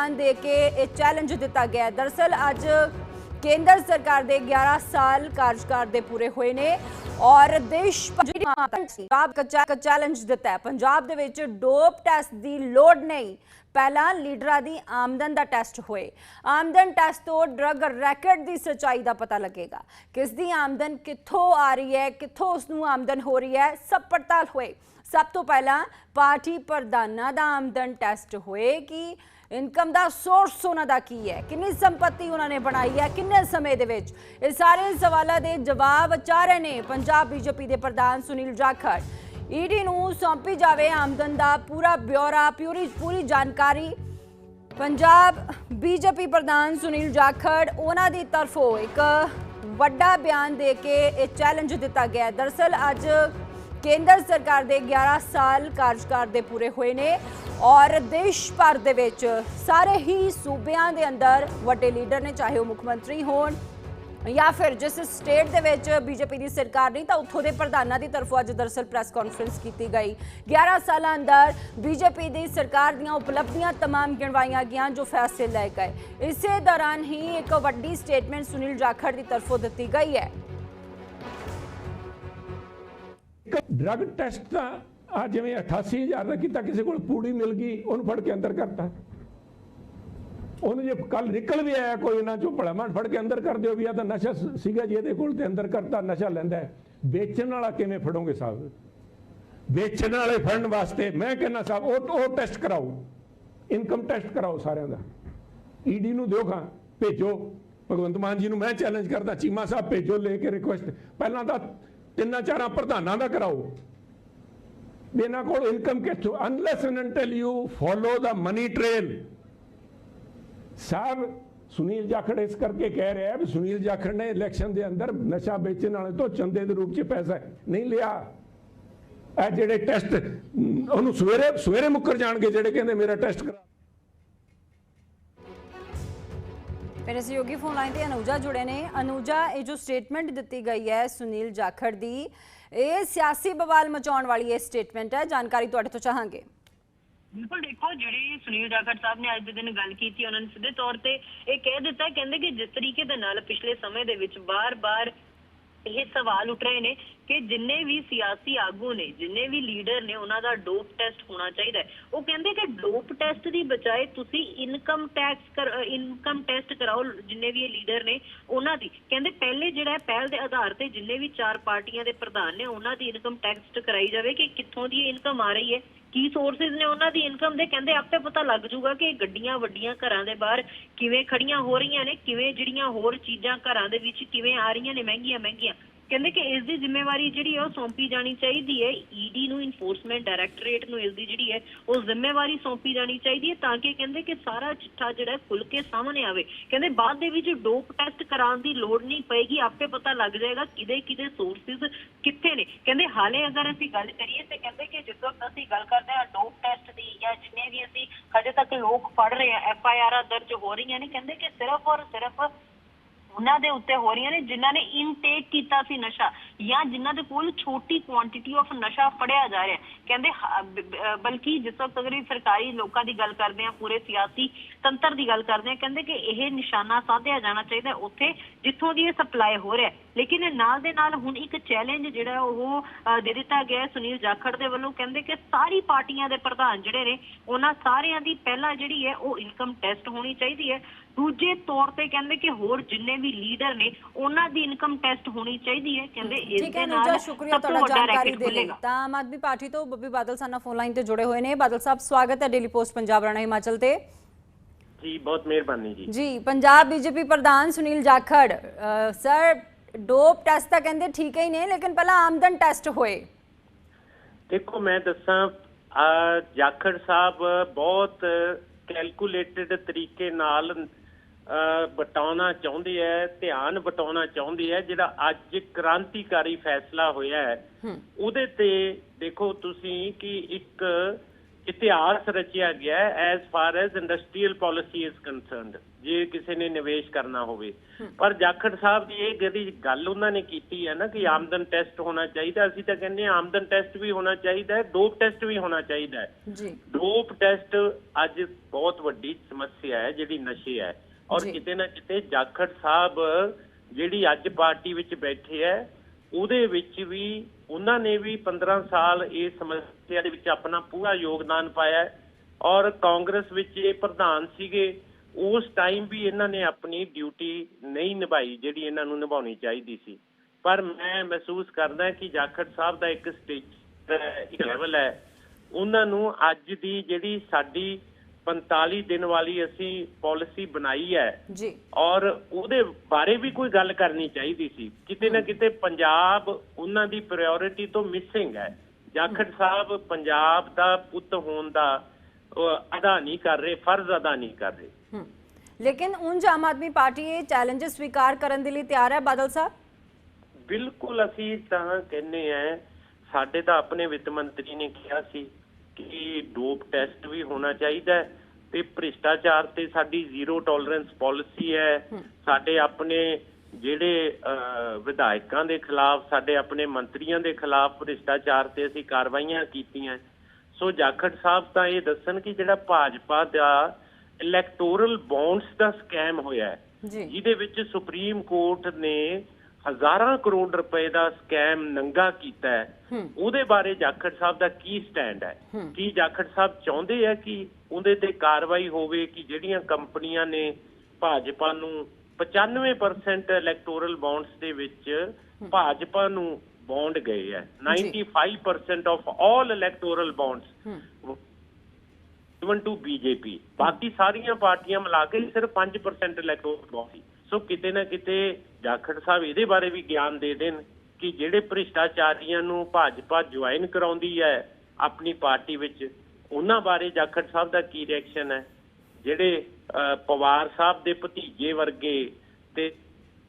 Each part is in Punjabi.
ਦੇ ਕੇ ਇਹ ਚੈਲੰਜ ਦਿੱਤਾ ਗਿਆ ਹੈ। ਅੱਜ ਕੇਂਦਰ ਸਰਕਾਰ ਦੇ 11 ਸਾਲ ਕਾਰਜਕਾਰ ਦੇ ਪੂਰੇ ਹੋਏ ਨੇ ਔਰ ਦੇਸ਼ ਪੰਜਾਬ ਕਾ ਚੈਲੰਜ ਦਿੱਤਾ ਹੈ। ਪੰਜਾਬ ਦੇ ਵਿੱਚ ਡੋਪ ਟੈਸਟ ਦੀ ਲੋੜ ਨਹੀਂ। ਪਹਿਲਾਂ ਲੀਡਰਾਂ ਦੀ ਆਮਦਨ ਦਾ ਟੈਸਟ ਹੋਏ। ਆਮਦਨ ਟੈਸਟ ਤੋਂ ਡਰੱਗ ਰੈਕਟ ਦੀ ਸੱਚਾਈ ਦਾ ਪਤਾ ਲੱਗੇਗਾ। ਕਿਸ ਦੀ ਆਮਦਨ ਕਿੱਥੋਂ ਆ ਰਹੀ ਹੈ, ਕਿੱਥੋਂ ਉਸ ਨੂੰ ਆਮਦਨ ਹੋ ਰਹੀ ਹੈ, ਸਭ ਪੜਤਾਲ ਹੋਏ। ਸਭ ਤੋਂ ਪਹਿਲਾਂ ਪਾਰਟੀ ਪ੍ਰਧਾਨਾਂ ਦਾ ਆਮਦਨ ਟੈਸਟ ਹੋਏ ਕਿ ਇਨਕਮ ਦਾ ਸੋਰਸ ਉਹਨਾਂ ਦਾ ਕੀ ਹੈ? ਕਿੰਨੀ ਸੰਪਤੀ ਉਹਨਾਂ ਨੇ ਬਣਾਈ ਹੈ? ਕਿੰਨੇ ਸਮੇਂ ਦੇ ਵਿੱਚ? ਇਹ ਸਾਰੇ ਸਵਾਲਾਂ ਦੇ ਜਵਾਬ ਚਾਹ ਰਹੇ ਨੇ ਪੰਜਾਬ ਬੀਜੇਪੀ ਦੇ ਪ੍ਰਧਾਨ ਸੁਨੀਲ ਜਾਖੜ। ਈਡੀ ਨੂੰ ਸੌਂਪੀ ਜਾਵੇ ਆਮਦਨ ਦਾ ਪੂਰਾ ਬਿਊਰਾ ਪੂਰੀ ਪੂਰੀ ਜਾਣਕਾਰੀ। ਪੰਜਾਬ ਬੀਜੇਪੀ ਪ੍ਰਧਾਨ ਸੁਨੀਲ ਜਾਖੜ, ਉਹਨਾਂ ਦੀ ਤਰਫੋਂ ਇੱਕ ਵੱਡਾ ਬਿਆਨ ਦੇ ਕੇ ਇਹ ਚੈਲੰਜ ਦਿੱਤਾ ਗਿਆ ਹੈ। ਦਰਅਸਲ ਅੱਜ ਕੇਂਦਰ ਸਰਕਾਰ ਦੇ 11 ਸਾਲ ਕਾਰਜਕਾਰ ਦੇ ਪੂਰੇ ਹੋਏ ਨੇ ਔਰ ਦੇਸ਼ ਭਰ ਦੇ ਵਿੱਚ ਸਾਰੇ ਹੀ ਸੂਬਿਆਂ ਦੇ ਅੰਦਰ ਵੱਡੇ ਲੀਡਰ ਨੇ, ਚਾਹੇ ਉਹ ਮੁੱਖ ਮੰਤਰੀ ਹੋਣ ਜਾਂ ਫਿਰ ਜਿਸ ਸਟੇਟ ਦੇ ਵਿੱਚ ਬੀਜੇਪੀ ਦੀ ਸਰਕਾਰ ਨਹੀਂ, ਤਾਂ ਉੱਥੋਂ ਦੇ ਪ੍ਰਧਾਨਾਂ ਦੀ ਤਰਫੋਂ ਅੱਜ ਦਰਅਸਲ ਪ੍ਰੈਸ ਕਾਨਫਰੰਸ ਕੀਤੀ ਗਈ। 11 ਸਾਲਾਂ ਅੰਦਰ ਬੀਜੇਪੀ ਦੀ ਸਰਕਾਰ ਦੀਆਂ ਉਪਲਬਧੀਆਂ ਤਮਾਮ ਗਿਣਵਾਈਆਂ ਗਈਆਂ ਜੋ ਫੈਸਲੇ ਲਏ ਗਏ ਇਸੇ ਦੌਰਾਨ ਹੀ ਇੱਕ ਵੱਡੀ ਸਟੇਟਮੈਂਟ ਸੁਨੀਲ ਜਾਖੜ ਦੀ ਤਰਫੋਂ ਦਿੱਤੀ ਗਈ ਹੈ। ਡਰਗ ਟੈਸਟ ਦਾ ਆ ਜਿਵੇਂ 88000 ਦਾ ਕੀਤਾ, ਕਿਸੇ ਕੋਲ ਪੂੜੀ ਮਿਲ ਗਈ, ਉਹਨੂੰ ਫੜ ਕੇ ਅੰਦਰ ਕਰਤਾ। ਉਹਨੂੰ ਜੇ ਕੱਲ ਨਿਕਲ ਵੀ ਆਇਆ ਕੋਈ ਨਾ ਚੋਂ ਭਲਾਮਣ ਫੜ ਕੇ ਅੰਦਰ ਕਰ ਦਿਓ ਵੀ ਆ ਤਾਂ ਨਸ਼ਾ ਸੀਗਾ ਜੀ, ਇਹਦੇ ਕੋਲ ਤੇ ਅੰਦਰ ਕਰਤਾ, ਨਸ਼ਾ ਲੈਂਦਾ ਵੇਚਣ ਵਾਲਾ ਕਿਵੇਂ ਫੜੋਗੇ ਸਾਹਿਬ? ਵੇਚਣ ਵਾਲੇ ਫੜਨ ਵਾਸਤੇ ਮੈਂ ਕਹਿੰਦਾ ਸਾਹਿਬ, ਉਹ ਉਹ ਟੈਸਟ ਕਰਾਓ। ਇਨਕਮ ਟੈਸਟ ਕਰਾਓ ਸਾਰਿਆਂ ਦਾ। ਈਡੀ ਨੂੰ ਦਿਓ ਖਾਂ, ਭੇਜੋ। ਭਗਵੰਤ ਮਾਨ ਜੀ ਨੂੰ ਮੈਂ ਚੈਲੰਜ ਕਰਦਾ, ਚੀਮਾ ਸਾਹਿਬ ਭੇਜੋ ਲੈ ਕੇ ਰਿਕੁਐਸਟ ਪਹਿਲਾਂ ਤਾਂ ਤਿੰਨਾਂ ਚਾਰਾਂ ਪ੍ਰਧਾਨਾਂ ਦਾ ਕਰਾਓ। ਵੀ ਇਹਨਾਂ ਕੋਲ ਇਨਕਮ ਕਿੱਥੋਂ? Unless and until you follow the money trail Sahib Sunil Jakhar ਇਸ ਕਰਕੇ ਕਹਿ ਰਿਹਾ ਵੀ ਸੁਨੀਲ ਜਾਖੜ ਨੇ ਇਲੈਕਸ਼ਨ ਦੇ ਅੰਦਰ ਨਸ਼ਾ ਵੇਚਣ ਵਾਲੇ ਤੋਂ ਚੰਦੇ ਦੇ ਰੂਪ 'ਚ ਪੈਸਾ ਨਹੀਂ ਲਿਆ। ਇਹ ਜਿਹੜੇ ਟੈਸਟ, ਉਹਨੂੰ ਸਵੇਰੇ ਸਵੇਰੇ ਮੁੱਕਰ ਜਾਣਗੇ ਜਿਹੜੇ ਕਹਿੰਦੇ ਮੇਰਾ ਟੈਸਟ ਕਰਾ ਮੇਰੇ ਸਹਿਯੋਗੀ ਫੋਨ ਲਾਈਨ ਤੇ ਅਨੂਜਾ ਜੁੜੇ ਨੇ। ਅਨੂਜਾ, ਇਹ ਜੋ ਸਟੇਟਮੈਂਟ ਦਿੱਤੀ ਗਈ ਹੈ ਸੁਨੀਲ ਜਾਖੜ ਦੀ, ਇਹ ਸਿਆਸੀ ਬਵਾਲ ਮਚਾਉਣ ਵਾਲੀ ਇਹ ਸਟੇਟਮੈਂਟ ਹੈ। ਜਾਣਕਾਰੀ ਤੁਹਾਡੇ ਤੋਂ ਚਾਹਾਂਗੇ। ਬਿਲਕੁਲ ਦੇਖੋ, ਜਿਹੜੀ ਸੁਨੀਲ ਜਾਖੜ ਸਾਹਿਬ ਨੇ ਅੱਜ ਦੇ ਦਿਨ ਗੱਲ ਕੀਤੀ, ਉਹਨਾਂ ਨੇ ਸਿੱਧੇ ਤੌਰ ਤੇ ਇਹ ਕਹਿ ਦਿੱਤਾ, ਕਹਿੰਦੇ ਕਿ ਜਿਸ ਤਰੀਕੇ ਦੇ ਨਾਲ ਪਿਛਲੇ ਸਮੇਂ ਦੇ ਵਿੱਚ ਬਾਰ-ਬਾਰ ਇਹ ਸਵਾਲ ਉੱਠ ਰਹੇ ਨੇ ਕਿ ਜਿੰਨੇ ਵੀ ਸਿਆਸੀ ਆਗੂ ਨੇ, ਜਿੰਨੇ ਵੀ ਲੀਡਰ ਨੇ, ਉਹਨਾਂ ਦਾ ਡੋਪ ਟੈਸਟ ਹੋਣਾ ਚਾਹੀਦਾ ਹੈ। ਉਹ ਕਹਿੰਦੇ ਕਿ ਡੋਪ ਟੈਸਟ ਦੀ ਬਜਾਏ ਤੁਸੀਂ ਇਨਕਮ ਟੈਕਸ ਇਨਕਮ ਟੈਸਟ ਕਰਾਓ, ਜਿੰਨੇ ਵੀ ਇਹ ਲੀਡਰ ਨੇ, ਉਹਨਾਂ ਦੀ। ਕਹਿੰਦੇ ਪਹਿਲੇ ਜਿਹੜਾ ਪਹਿਲ ਦੇ ਆਧਾਰ ਤੇ ਜਿੰਨੇ ਵੀ ਚਾਰ ਪਾਰਟੀਆਂ ਦੇ ਪ੍ਰਧਾਨ ਨੇ, ਉਹਨਾਂ ਦੀ ਇਨਕਮ ਟੈਕਸ ਕਰਾਈ ਜਾਵੇ ਕਿ ਕਿੱਥੋਂ ਦੀ ਇਨਕਮ ਆ ਰਹੀ ਹੈ, ਕੀ ਸੋਰਸਸ ਨੇ ਉਹਨਾਂ ਦੀ ਇਨਕਮ ਦੇ। ਕਹਿੰਦੇ ਆਪੇ ਪਤਾ ਲੱਗ ਜੂਗਾ ਕਿ ਗੱਡੀਆਂ ਵੱਡੀਆਂ ਘਰਾਂ ਦੇ ਬਾਹਰ ਕਿਵੇਂ ਖੜੀਆਂ ਹੋ ਰਹੀਆਂ ਨੇ, ਕਿਵੇਂ ਜਿਹੜੀਆਂ ਹੋਰ ਚੀਜ਼ਾਂ ਘਰਾਂ ਦੇ ਵਿੱਚ ਕਿਵੇਂ ਆ ਰਹੀਆਂ ਨੇ ਮਹਿੰਗੀਆਂ ਮਹਿੰਗੀਆਂ ਕਹਿੰਦੇ ਕਿ ਇਸ ਦੀ ਜ਼ਿੰਮੇਵਾਰੀ ਜਿਹੜੀ ਹੈ ਉਹ ਸੌਂਪੀ ਜਾਣੀ ਚਾਹੀਦੀ ਹੈ। ਈਡੀ ਨੂੰ ਇਨਫੋਰਸਮੈਂਟ ਡਾਇਰੈਕਟੋਰੇਟ ਨੂੰ ਇਸ ਦੀ ਜਿਹੜੀ ਹੈ, ਉਹ ਜ਼ਿੰਮੇਵਾਰੀ ਸੌਂਪੀ ਜਾਣੀ ਚਾਹੀਦੀ ਹੈ ਤਾਂ ਕਿ ਕਹਿੰਦੇ ਕਿ ਸਾਰਾ ਚਿੱਠਾ ਜਿਹੜਾ ਖੁੱਲ ਕੇ ਸਾਹਮਣੇ ਆਵੇ। ਕਹਿੰਦੇ ਬਾਅਦ ਦੇ ਵਿੱਚ ਡੋਪ ਟੈਸਟ ਕਰਾਉਣ ਦੀ ਲੋੜ ਨਹੀਂ ਪਏਗੀ, ਆਪੇ ਪਤਾ ਲੱਗ ਜਾਏਗਾ ਕਿਹਦੇ ਕਿਹਦੇ ਸੋਰਸਿਸ ਕਿੱਥੇ ਨੇ। ਕਹਿੰਦੇ ਹਾਲੇ ਅਗਰ ਅਸੀਂ ਗੱਲ ਕਰੀਏ ਤੇ ਕਹਿੰਦੇ ਕਿ ਜਦੋਂ ਅਸੀਂ ਗੱਲ ਕਰਦੇ ਹਾਂ ਡੋਪ ਟੈਸਟ ਦੀ ਜਾਂ ਜਿੰਨੇ ਵੀ ਅਸੀਂ ਹਜੇ ਤੱਕ ਲੋਕ ਫੜ ਰਹੇ ਆ ਐਫ ਆਈ ਆਰ ਦਰਜ ਹੋ ਰਹੀਆਂ ਨੇ, ਕਹਿੰਦੇ ਕਿ ਸਿਰਫ ਔਰ ਸਿਰਫ ਉਹਨਾਂ ਦੇ ਉੱਤੇ ਹੋ ਰਹੀਆਂ ਨੇ ਜਿਨ੍ਹਾਂ ਨੇ ਇਨਟੇਕ ਕੀਤਾ ਸੀ ਨਸ਼ਾ। ਜਾਂ ਜਿਨ੍ਹਾਂ ਦੇ ਕੋਲ ਛੋਟੀ ਕੁਆਂਟੀਟੀ ਆਫ ਨਸ਼ਾ ਫੜਿਆ ਜਾ ਰਿਹਾ ਕਹਿੰਦੇ ਹ- ਬ- ਬ- ਬਲਕਿ ਜਿਸ ਵਕਤ ਅਗਰ ਇਹ ਸਰਕਾਰੀ ਲੋਕਾਂ ਦੀ ਗੱਲ ਕਰਦੇ ਆ ਪੂਰੇ ਸਿਆਸੀ ਤੰਤਰ ਦੀ ਗੱਲ ਕਰਦੇ ਆ ਕਹਿੰਦੇ ਕਿ ਇਹ ਨਿਸ਼ਾਨਾ ਸਾਧਿਆ ਜਾਣਾ ਚਾਹੀਦਾ ਹੈ ਉੱਥੇ ਜਿੱਥੋਂ ਦੀ ਇਹ ਸਪਲਾਈ ਹੋ ਰਿਹਾ ਹੈ। ਲੇਕਿਨ ਇਹ ਨਾਲ ਦੇ ਨਾਲ ਹੁਣ ਇੱਕ ਚੈਲੰਜ ਜਿਹੜਾ ਹੈ ਉਹ ਅ, ਦੇ ਦਿੱਤਾ ਗਿਆ ਹੈ ਸੁਨੀਲ ਜਾਖੜ ਦੇ ਵੱਲੋਂ। ਕਹਿੰਦੇ ਕਿ ਸਾਰੀ ਪਾਰਟੀਆਂ ਦੇ ਪ੍ਰਧਾਨ ਜਿਹੜੇ ਨੇ ਉਹਨਾਂ ਸਾਰਿਆਂ ਦੀ ਪਹਿਲਾਂ ਜਿਹੜੀ ਹੈ ਉਹ ਇਨਕਮ ਟੈਸਟ ਹੋਣੀ ਚਾਹੀਦੀ ਹੈ। ਦੂਜੇ ਤੌਰ ਤੇ ਕਹਿੰਦੇ ਕਿ ਹੋਰ ਜਿੰਨੇ ਵੀ ਲੀਡਰ ਨੇ ਉਹਨਾਂ ਦੀ ਇਨਕਮ ਟੈਸਟ ਹੋਣੀ ਚਾਹੀਦੀ ਹੈ। ਕਹਿੰਦੇ ਠੀਕ ਹੈ ਅਨੂਜਾ ਸ਼ੁਕਰੀਆ ਤੁਹਾਡਾ ਜਾਣਕਾਰੀ ਦੇ ਲਈ। ਤਾਂ ਆਮ ਆਦਮੀ ਪਾਰਟੀ ਤੋਂ ਬੱਬੀ ਬਾਦਲ ਸਾਨਾ ਫੋਨ ਲਾਈਨ ਤੇ ਜੁੜੇ ਹੋਏ ਨੇ। ਬਾਦਲ ਸਾਹਿਬ ਸਵਾਗਤ ਹੈ ਡੇਲੀ ਪੋਸਟ ਪੰਜਾਬ ਰਾਣਾ ਹਿਮਾਚਲ ਤੇ। ਜੀ ਬਹੁਤ ਮਿਹਰਬਾਨੀ ਜੀ। ਜੀ ਪੰਜਾਬ ਬੀਜੇਪੀ ਪ੍ਰਧਾਨ Sunil Jakhar sir dope test ਤਾਂ ਕਹਿੰਦੇ ਠੀਕ ਹੀ ਨੇ ਲੇਕਿਨ ਪਹਿਲਾਂ ਆਮਦਨ ਟੈਸਟ ਹੋਏ। ਦੇਖੋ ਮੈਂ ਦੱਸਾਂ ਆ ਜਾਖੜ ਸਾਹਿਬ ਬਹੁਤ ਕੈਲਕੂਲੇਟਡ ਤਰੀਕੇ ਨਾਲ ਬਟਾਉਣਾ ਚਾਹੁੰਦੇ ਹੈ ਧਿਆਨ ਬਟਾਉਣਾ ਚਾਹੁੰਦੇ ਹੈ ਜਿਹੜਾ ਅੱਜ ਕ੍ਰਾਂਤੀਕਾਰੀ ਫੈਸਲਾ ਹੋਇਆ ਹੈ। ਉਹਦੇ ਤੇ ਦੇਖੋ ਤੁਸੀਂ ਕਿ ਇੱਕ ਇਤਿਹਾਸ ਰਚਿਆ ਗਿਆ as far as industrial policy is concerned ਜੇ ਕਿਸੇ ਨੇ ਨਿਵੇਸ਼ ਕਰਨਾ ਹੋਵੇ। ਪਰ ਜਾਖੜ ਸਾਹਿਬ ਦੀ ਇਹ ਜਿਹੜੀ ਗੱਲ ਉਹਨਾਂ ਨੇ ਕੀਤੀ ਹੈ ਨਾ ਕਿ ਆਮਦਨ ਟੈਸਟ ਹੋਣਾ ਚਾਹੀਦਾ ਅਸੀਂ ਤਾਂ ਕਹਿੰਦੇ ਹਾਂ ਆਮਦਨ ਟੈਸਟ ਵੀ ਹੋਣਾ ਚਾਹੀਦਾ ਹੈ ਡੋਪ ਟੈਸਟ ਵੀ ਹੋਣਾ ਚਾਹੀਦਾ ਹੈ। ਜੀ। ਡੋਪ ਟੈਸਟ ਅੱਜ ਬਹੁਤ ਵੱਡੀ ਸਮੱਸਿਆ ਹੈ ਜਿਹੜੀ ਨਸ਼ੇ ਹੈ। ਔਰ। ਕਿਤੇ ਨਾ ਕਿਤੇ ਜਾਖੜ ਸਾਹਿਬ ਜਿਹੜੀ ਅੱਜ ਪਾਰਟੀ ਵਿੱਚ ਬੈਠੇ ਹੈ ਉਹਦੇ ਵਿੱਚ ਵੀ ਉਹਨਾਂ ਨੇ ਵੀ 15 ਸਾਲ ਇਸ ਸਮੱਸਿਆ ਦੇ ਵਿੱਚ ਆਪਣਾ ਪੂਰਾ ਯੋਗਦਾਨ ਪਾਇਆ ਔਰ ਕਾਂਗਰਸ ਵਿੱਚ ਇਹ ਪ੍ਰਧਾਨ ਸੀਗੇ ਉਸ ਟਾਈਮ ਵੀ ਇਹਨਾਂ ਨੇ ਆਪਣੀ ਡਿਊਟੀ ਨਹੀਂ ਨਿਭਾਈ ਜਿਹੜੀ ਇਹਨਾਂ ਨੂੰ ਨਿਭਾਉਣੀ ਚਾਹੀਦੀ ਸੀ। ਪਰ ਮੈਂ ਮਹਿਸੂਸ ਕਰਦਾ ਕਿ ਜਾਖੜ ਸਾਹਿਬ ਦਾ ਇੱਕ ਸਟੇਜ ਇੱਕ ਲੈਵਲ ਹੈ ਉਹਨਾਂ ਨੂੰ ਅੱਜ ਦੀ ਜਿਹੜੀ ਸਾਡੀ 45 ਦਿਨ ਵਾਲੀ ਅਸੀਂ ਪਾਲਿਸੀ ਬਣਾਈ ਹੈ। ਜੀ। ਔਰ ਉਹਦੇ ਬਾਰੇ ਵੀ ਕੋਈ ਗੱਲ ਕਰਨੀ ਚਾਹੀਦੀ ਸੀ। ਕਿਤੇ ਨਾ ਕਿਤੇ ਪੰਜਾਬ ਉਹਨਾਂ ਦੀ ਪ੍ਰਾਇੋਰਟੀ ਤੋਂ ਮਿਸਿੰਗ ਹੈ। ਜਾਖੜ ਸਾਹਿਬ ਪੰਜਾਬ ਦਾ ਪੁੱਤ ਹੋਣ ਦਾ ਅਦਾ ਨਹੀਂ ਕਰ ਰਹੇ ਫਰਜ਼ ਅਦਾ ਨਹੀਂ ਕਰ ਰਹੇ। ਲੇਕਿਨ ਉਂਝ ਆਮ ਆਦਮੀ ਪਾਰਟੀ ਇਹ ਚੈਲੰਜਸ ਸਵੀਕਾਰ ਕਰਨ ਦੇ ਲਈ ਤਿਆਰ ਹੈ ਬਾਦਲ ਸਾਹਿਬ? ਬਿਲਕੁਲ ਅਸੀਂ ਤਾਂ ਕਹਿੰਦੇ ਆ ਸਾਡੇ ਤਾਂ ਆਪਣੇ ਵਿੱਤ ਮੰਤਰੀ ਨੇ ਕਿਹਾ ਸੀ ਕਿ ਡੋਪ ਟੈਸਟ ਵੀ ਹੋਣਾ ਚਾਹੀਦਾ ਤੇ ਭ੍ਰਿਸ਼ਟਾਚਾਰ ਤੇ ਸਾਡੀ ਜ਼ੀਰੋ ਟੋਲਰੈਂਸ ਪਾਲਿਸੀ ਹੈ। ਸਾਡੇ ਆਪਣੇ ਜਿਹੜੇ ਵਿਧਾਇਕਾਂ ਦੇ ਖਿਲਾਫ ਸਾਡੇ ਆਪਣੇ ਮੰਤਰੀਆਂ ਦੇ ਖਿਲਾਫ ਭ੍ਰਿਸ਼ਟਾਚਾਰ ਤੇ ਅਸੀਂ ਕਾਰਵਾਈਆਂ ਕੀਤੀਆਂ। ਸੋ ਜਾਖੜ ਸਾਹਿਬ ਤਾਂ ਇਹ ਦੱਸਣ ਕਿ ਜਿਹੜਾ ਭਾਜਪਾ ਦਾ ਇਲੈਕਟੋਰਲ ਬੌਂਡਸ ਦਾ ਸਕੈਮ ਹੋਇਆ ਹੈ ਜੀ। ਜਿਹਦੇ ਵਿੱਚ ਸੁਪਰੀਮ ਕੋਰਟ ਨੇ ਹਜ਼ਾਰਾਂ ਕਰੋੜ ਰੁਪਏ ਦਾ ਸਕੈਮ ਨੰਗਾ ਕੀਤਾ ਹੈ। ਉਹਦੇ ਬਾਰੇ ਜਾਖੜ ਸਾਹਿਬ ਦਾ ਕੀ ਸਟੈਂਡ ਹੈ। ਕੀ ਜਾਖੜ ਸਾਹਿਬ ਚਾਹੁੰਦੇ ਆ ਕਿ ਉਹਦੇ ਤੇ ਕਾਰਵਾਈ ਹੋਵੇ ਕਿ ਜਿਹੜੀਆਂ ਕੰਪਨੀਆਂ ਨੇ ਭਾਜਪਾ ਨੂੰ 95% ਇਲੈਕਟੋਰਲ ਬੌਂਡਸ ਦੇ ਵਿੱਚ ਭਾਜਪਾ ਨੂੰ ਬੌਂਡ ਗਏ ਹੈ। 95% of all electoral bonds even to BJP ਬਾਕੀ ਸਾਰੀਆਂ ਪਾਰਟੀਆਂ ਮਿਲਾ ਕੇ ਸਿਰਫ 5% ਇਲੈਕਟੋਰਲ ਬੌਂਡ ਸੀ। ਸੋ ਕਿਤੇ ਨਾ ਕਿਤੇ ਜਾਖੜ ਸਾਹਿਬ ਇਹਦੇ ਬਾਰੇ ਵੀ ਗਿਆਨ ਦੇ ਦੇਣ ਕਿ ਜਿਹੜੇ ਭ੍ਰਿਸ਼ਟਾਚਾਰੀਆਂ ਨੂੰ ਭਾਜਪਾ ਜੁਆਇਨ ਕਰਾਉਂਦੀ ਹੈ ਆਪਣੀ ਪਾਰਟੀ ਵਿੱਚ ਉਹਨਾਂ ਬਾਰੇ ਜਾਖੜ ਸਾਹਿਬ ਦਾ ਕੀ ਰਿਐਕਸ਼ਨ ਹੈ? ਜਿਹੜੇ ਪਵਾਰ ਸਾਹਿਬ ਦੇ ਭਤੀਜੇ ਵਰਗੇ ਤੇ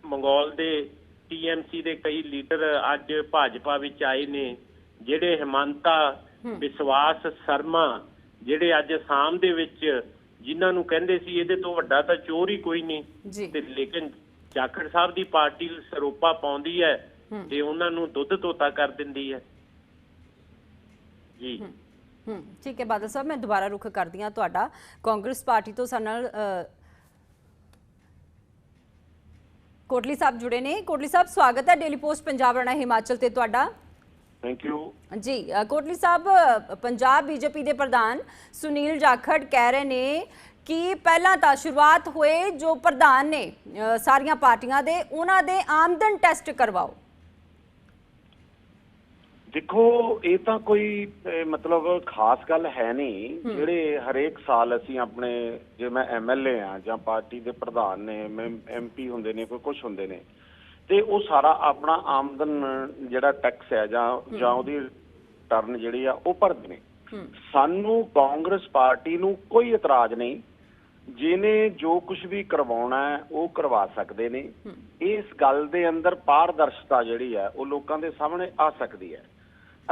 ਮੰਗੋਲ ਦੇ ਟੀਐਮਸੀ ਦੇ ਕਈ ਲੀਡਰ ਅੱਜ ਭਾਜਪਾ ਵਿੱਚ ਆਏ ਨੇ ਜਿਹੜੇ ਹਿਮੰਤਾ ਵਿਸ਼ਵਾਸ ਸ਼ਰਮਾ ਜਿਹੜੇ ਅੱਜ ਅਸਾਮ ਦੇ ਵਿੱਚ ਜਿਨ੍ਹਾਂ ਨੂੰ ਕਹਿੰਦੇ ਸੀ ਇਹਦੇ ਤੋਂ ਵੱਡਾ ਤਾਂ ਚੋਰ ਹੀ ਕੋਈ ਨਹੀਂ। ਤੇ ਲੇਕਿਨ ਜਾਖੜ ਸਾਹਿਬ ਦੀ ਪਾਰਟੀ ਸਰੋਪਾ ਪਾਉਂਦੀ ਹੈ ਤੇ ਉਹਨਾਂ ਨੂੰ ਦੁੱਧ ਤੋਤਾ ਕਰ ਦਿੰਦੀ ਹੈ। ਜੀ। ਹਮ ਠੀਕ ਹੈ ਬਾਦਲ ਸਾਹਿਬ ਮੈਂ ਦੁਬਾਰਾ ਰੁਖ ਕਰਦੀ ਹਾਂ ਤੁਹਾਡਾ। ਕਾਂਗਰਸ ਪਾਰਟੀ ਤੋਂ ਸਾਡੇ ਨਾਲ ਕੋਟਲੀ ਸਾਹਿਬ ਜੁੜੇ ਨੇ। ਕੋਟਲੀ ਸਾਹਿਬ ਸਵਾਗਤ ਹੈ ਡੇਲੀ ਪੋਸਟ ਪੰਜਾਬ ਰਣਾ ਹਿਮਾਚਲ ਤੇ ਤੁਹਾਡਾ। ਥੈਂਕ ਯੂ ਜੀ ਕੋਟਲੀ ਸਾਹਿਬ ਪੰਜਾਬ ਬੀਜੇਪੀ ਦੇ ਪ੍ਰਧਾਨ ਸੁਨੀਲ ਜਾਖੜ ਕਹਿ ਰਹੇ ਨੇ ਕਿ ਪਹਿਲਾਂ ਤਾਂ ਸ਼ੁਰੂਆਤ ਹੋਏ ਜੋ ਪ੍ਰਧਾਨ ਨੇ ਸਾਰੀਆਂ ਪਾਰਟੀਆਂ ਦੇ ਉਹਨਾਂ ਦੇ ਆਮਦਨ ਟੈਸਟ ਕਰਵਾਓ। ਦੇਖੋ ਇਹ ਤਾਂ ਕੋਈ ਮਤਲਬ ਖਾਸ ਗੱਲ ਹੈ ਨਹੀਂ। ਜਿਹੜੇ ਹਰੇਕ ਸਾਲ ਅਸੀਂ ਆਪਣੇ ਜੇ ਮੈਂ ਐਮਐਲਏ ਆ ਜਾਂ ਪਾਰਟੀ ਦੇ ਪ੍ਰਧਾਨ ਨੇ ਐਮਪੀ ਹੁੰਦੇ ਨੇ ਕੋਈ ਕੁਝ ਹੁੰਦੇ ਨੇ ਤੇ ਉਹ ਸਾਰਾ ਆਪਣਾ ਆਮਦਨ ਜਿਹੜਾ ਟੈਕਸ ਹੈ ਜਾਂ ਜਾਂ ਉਹਦੀ ਟਰਨ ਜਿਹੜੀ ਆ ਉਹ ਭਰਦੇ ਨੇ। ਸਾਨੂੰ ਕਾਂਗਰਸ ਪਾਰਟੀ ਨੂੰ ਕੋਈ ਇਤਰਾਜ਼ ਨਹੀਂ। ਜਿਹਨੇ ਜੋ ਕੁਝ ਵੀ ਕਰਵਾਉਣਾ ਹੈ ਉਹ ਕਰਵਾ ਸਕਦੇ ਨੇ। ਇਸ ਗੱਲ ਦੇ ਅੰਦਰ ਪਾਰਦਰਸ਼ਤਾ ਜਿਹੜੀ ਹੈ ਉਹ ਲੋਕਾਂ ਦੇ ਸਾਹਮਣੇ ਆ ਸਕਦੀ ਹੈ।